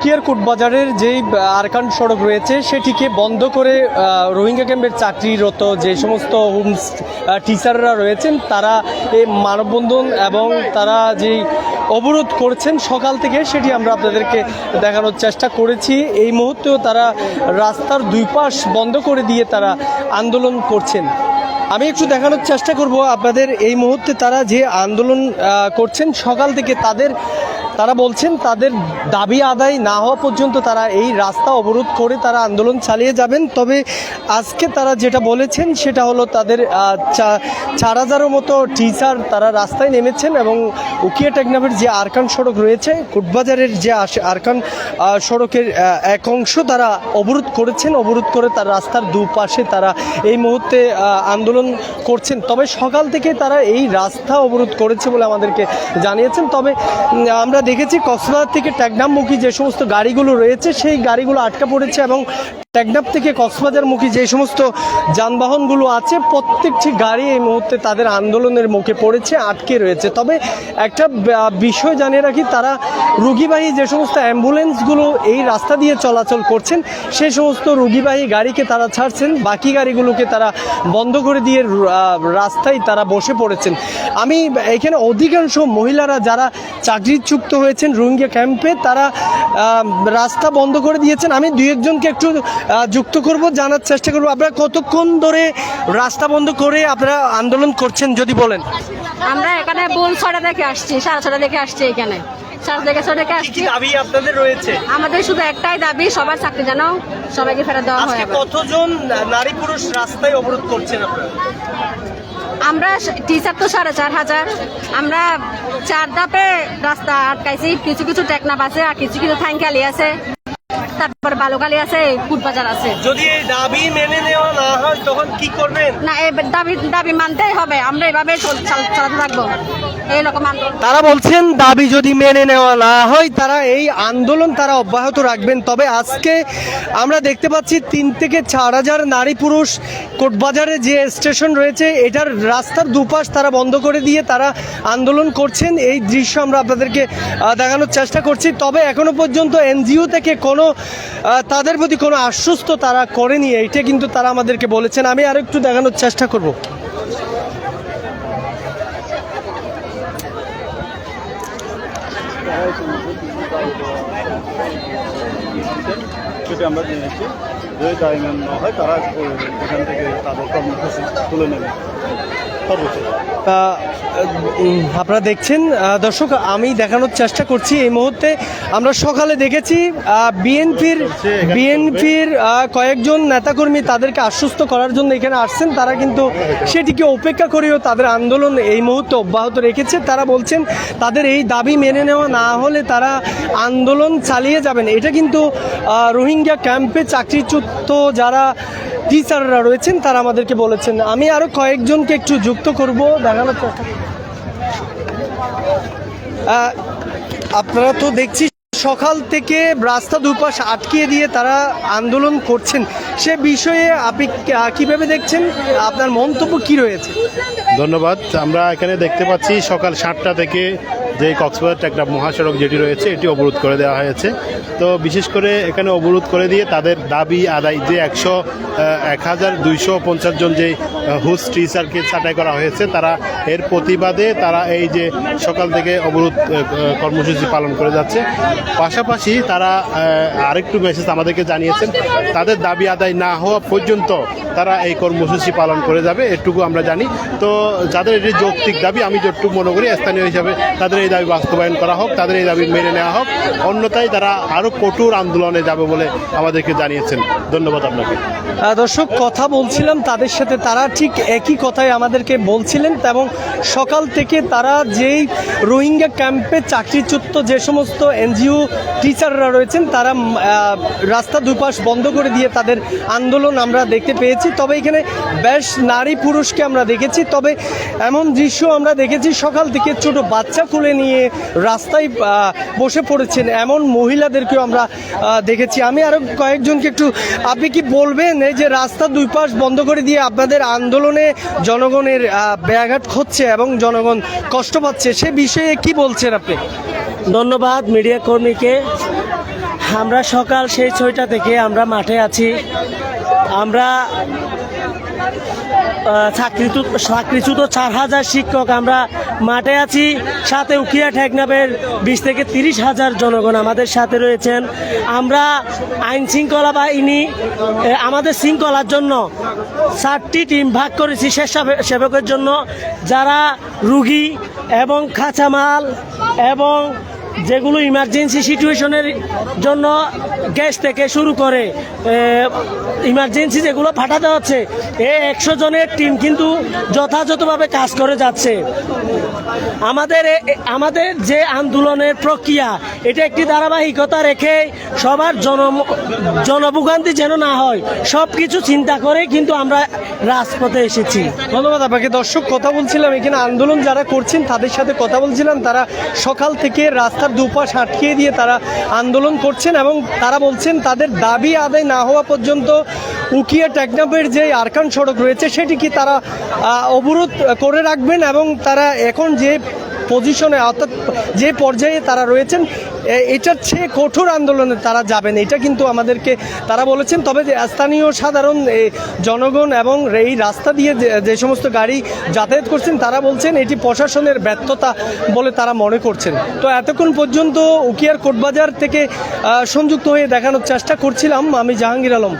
উকিয়ার কোটবাজারের যেই আরকান সড়ক রয়েছে, সেটিকে বন্ধ করে রোহিঙ্গা ক্যাম্পের চাকরিরত যে সমস্ত হোম টিচাররা রয়েছেন, তারা এই মানববন্ধন এবং তারা যেই অবরোধ করছেন সকাল থেকে, সেটি আমরা আপনাদেরকে দেখানোর চেষ্টা করেছি। এই মুহূর্তেও তারা রাস্তার দুই পাশ বন্ধ করে দিয়ে তারা আন্দোলন করছেন। আমি একটু দেখানোর চেষ্টা করব আপনাদের, এই মুহূর্তে তারা যে আন্দোলন করছেন সকাল থেকে তাদের তারা বলছেন তাদের দাবি আদায় না হওয়া পর্যন্ত তারা এই রাস্তা অবরোধ করে তারা আন্দোলন চালিয়ে যাবেন। তবে আজকে তারা যেটা বলেছেন সেটা হলো তাদের চার হাজারও মতো টিচার তারা রাস্তায় নেমেছেন এবং উকিয়া টেকনাফের যে আরকান সড়ক রয়েছে, কুটবাজারের যে আরকান সড়কের এক অংশ তারা অবরোধ করেছেন। অবরোধ করে তার রাস্তার দুপাশে তারা এই মুহূর্তে আন্দোলন করছেন। তবে সকাল থেকে তারা এই রাস্তা অবরোধ করেছে বলে আমাদেরকে জানিয়েছেন। তবে আমরা দেখেছি কক্সবাজার থেকে ট্যাগনামমুখী যে সমস্ত গাড়িগুলো রয়েছে সেই গাড়িগুলো আটকা পড়েছে এবং টেকনাফ থেকে কক্সবাজারমুখী যে সমস্ত যানবাহনগুলো আছে, প্রত্যেকটি গাড়ি এই মুহূর্তে তাদের আন্দোলনের মুখে পড়েছে, আটকে রয়েছে। তবে একটা বিষয় জানিয়ে রাখি, তারা রুগীবাহী যে সমস্ত অ্যাম্বুলেন্সগুলো এই রাস্তা দিয়ে চলাচল করছেন, সে সমস্ত রুগীবাহী গাড়িকে তারা ছাড়ছেন, বাকি গাড়িগুলোকে তারা বন্ধ করে দিয়ে রাস্তায় তারা বসে পড়েছেন। আমি এখানে অধিকাংশ মহিলারা যারা চাকরিচ্যুক্ত হয়েছেন রোহিঙ্গা ক্যাম্পে, তারা রাস্তা বন্ধ করে দিয়েছেন। আমি দু একজনকে একটু যুক্ত করব জানার চেষ্টা করব। আপনারা কতক্ষণ ধরে রাস্তা বন্ধ করে আপনারা আন্দোলন করছেন যদি বলেন? আমরা এখানে বুল ছটা দেখে আসছি সাড়ে ছটা দেখে আসছি এখানে। সাড়ে থেকে ছটা দেখে আসছি। দাবি আপনাদের রয়েছে? আমাদের শুধু একটাই দাবি সবার চাকরি যেন সবাইকে ফেরত দেওয়া হয় কতজন নারী পুরুষ রাস্তায় অবরোধ করছেন আপনারা? আমরা টিচার তো সাড়ে চার হাজার। আমরা চার ধাপে রাস্তা আটকাইছি কিছু কিছু টেকনাপ আছে আর কিছু কিছু থাইঙ্কালি আছে। তারপর বালুকালি আছে কুটবাজার আছে। যদি এই দাবি মেনে নেওয়া না হয় তখন কি করবেন? না এই দাবি দাবি মানতেই হবে। আমরা এভাবে চালাতে থাকব। এইরকম আন্দোলন। তারা বলছেন দাবি যদি মেনে নেওয়া না হয় তারা এই আন্দোলন তারা অব্যাহত রাখবেন। তবে আজকে আমরা দেখতে পাচ্ছি তিন থেকে চার হাজার নারী পুরুষ কোটবাজারে যে স্টেশন রয়েছে এটার রাস্তার দুপাশ তারা বন্ধ করে দিয়ে তারা আন্দোলন করছেন। এই দৃশ্য আমরা আপনাদেরকে দেখানোর চেষ্টা করছি। তবে এখনও পর্যন্ত এনজিও থেকে কোনো তাদের প্রতি কোনো আশ্বস্ত তারা করেনি এইটা কিন্তু তারা আমাদেরকে বলেছেন। আমি আরও একটু দেখানোর চেষ্টা করব। সেটা আমরা জেনেছি যদি দায় মান্য হয় তারা এখান থেকে তাদের কর্মসূচি তুলে নেবে। সর্বোচ্চ। আপনারা দেখছেন। দর্শক, আমি দেখানোর চেষ্টা করছি। এই মুহূর্তে আমরা সকালে দেখেছি বিএনপির বিএনপির কয়েকজন নেতাকর্মী তাদেরকে আশ্বস্ত করার জন্য এখানে আসছেন। তারা কিন্তু সেটিকে উপেক্ষা করেও তাদের আন্দোলন এই মুহূর্তে অব্যাহত রেখেছে। তারা বলছেন, তাদের এই দাবি মেনে নেওয়া না হলে তারা আন্দোলন চালিয়ে যাবেন। এটা কিন্তু রোহিঙ্গা ক্যাম্পে চাকরিচ্যুত যারা টিচাররা রয়েছেন, তারা আমাদেরকে বলেছেন, আমি আরও কয়েকজনকে একটু যুক্ত করব। দেখানোর চেষ্টা আপনারা তো দেখছি, সকাল থেকে রাস্তা দুপাশ আটকিয়ে দিয়ে তারা আন্দোলন করছেন। সে বিষয়ে আপনি কীভাবে দেখছেন? আপনার মন্তব্য কি রয়েছে? ধন্যবাদ। আমরা এখানে দেখতে পাচ্ছি সকাল সাতটা থেকে যে কক্সবাজার একটা মহাসড়ক যেটি রয়েছে, এটি অবরোধ করে দেওয়া হয়েছে। তো বিশেষ করে এখানে অবরোধ করে দিয়ে তাদের দাবি আদায় যে একশো এক হাজার দুইশো পঞ্চাশ জন যে হুস টিচারকে ছাঁটাই করা হয়েছে, তারা এর প্রতিবাদে তারা এই যে সকাল থেকে অবরোধ কর্মসূচি পালন করে যাচ্ছে। পাশাপাশি তারা আরেকটু মেসেজ আমাদেরকে জানিয়েছেন, তাদের দাবি আদায় না হওয়া পর্যন্ত তারা এই কর্মসূচি পালন করে যাবে, এটুকু আমরা জানি। তো যাদের এটি যৌক্তিক দাবি, আমি যতটুকু মনে করি, স্থানীয় হিসাবে তাদের এই দাবি বাস্তবায়ন করা হোক, তাদের এই দাবি মেনে নেওয়া হোক। অন্যথায় তারা আরও কঠোর আন্দোলনে যাবে বলে আমাদেরকে জানিয়েছেন। ধন্যবাদ আপনাকে। দর্শক, কথা বলছিলাম তাদের সাথে, তারা ঠিক একই কথাই আমাদেরকে বলছিলেন এবং সকাল থেকে তারা যেই রোহিঙ্গা ক্যাম্পে চাকরিচ্যুত যে সমস্ত এনজিও টিচাররা রয়েছেন, তারা রাস্তা দুপাশ বন্ধ করে দিয়ে তাদের আন্দোলন আমরা দেখতে পেয়েছি। তবে এখানে বেশ নারী পুরুষকে আমরা দেখেছি। তবে এমন দৃশ্য আমরা দেখেছি সকাল থেকে ছোট বাচ্চা খুলে নিয়ে রাস্তায় বসে পড়েছেন এমন মহিলাদেরকেও আমরা দেখেছি। আমি আরও কয়েকজনকে একটু, আপনি কি বলবেন এই যে রাস্তা দুই পাশ বন্ধ করে দিয়ে আপনাদের আন্দোলনে জনগণের ব্যাঘাত হচ্ছে এবং জনগণ কষ্ট পাচ্ছে, সে বিষয়ে কি বলছেন আপনি? ধন্যবাদ মিডিয়া কর্মীকে। আমরা সকাল সেই ছয়টা থেকে আমরা মাঠে আছি। আমরা চাকরিচ্যুত চার হাজার শিক্ষক আমরা মাঠে আছি। সাথে উকিয়া ঠেকনাবের বিশ থেকে তিরিশ হাজার জনগণ আমাদের সাথে রয়েছেন। আমরা আইন শৃঙ্খলা বাহিনী আমাদের শৃঙ্খলার জন্য চারটি টিম ভাগ করেছি স্বেচ্ছাসেবক- সেবকের জন্য। যারা রুগী এবং কাঁচামাল এবং যেগুলো ইমার্জেন্সি সিচুয়েশনের জন্য গ্যাস থেকে শুরু করে ইমার্জেন্সি যেগুলো পাঠাতে হচ্ছে এই একশো জনের টিম কিন্তু যথাযথভাবে কাজ করে যাচ্ছে। আমাদের এ- এ- আমাদের যে আন্দোলনের প্রক্রিয়া, এটা একটি ধারাবাহিকতা রেখে সবার জন জনভোগান্তি যেন না হয় সব কিছু চিন্তা করে কিন্তু আমরা রাজপথে এসেছি। ধন্যবাদ আপনাকে। দর্শক, কথা বলছিলাম, এখানে আন্দোলন যারা করছেন, তাদের সাথে কথা বলছিলাম। তারা সকাল থেকে রাস্তার দুপাশ আটকিয়ে দিয়ে তারা আন্দোলন করছেন এবং তারা বলছেন তাদের দাবি আদায় না হওয়া পর্যন্ত উকিয়া টেকনাফের যে আরকান সড়ক রয়েছে, সেটি কি তারা অবরোধ করে রাখবেন এবং তারা এখন যে পজিশনে অর্থাৎ যে পর্যায়ে তারা রয়েছেন এটার চেয়ে কঠোর আন্দোলনে তারা যাবেন। এটা কিন্তু আমাদেরকে তারা বলেছেন। তবে যে স্থানীয় সাধারণ জনগণ এবং এই রাস্তা দিয়ে যে সমস্ত গাড়ি যাতায়াত করছেন, তারা বলছেন এটি প্রশাসনের ব্যর্থতা বলে তারা মনে করছেন। তো এতক্ষণ পর্যন্ত উকিয়ার কোটবাজার থেকে সংযুক্ত হয়ে দেখানোর চেষ্টা করছিলাম। আমি জাহাঙ্গীর আলম।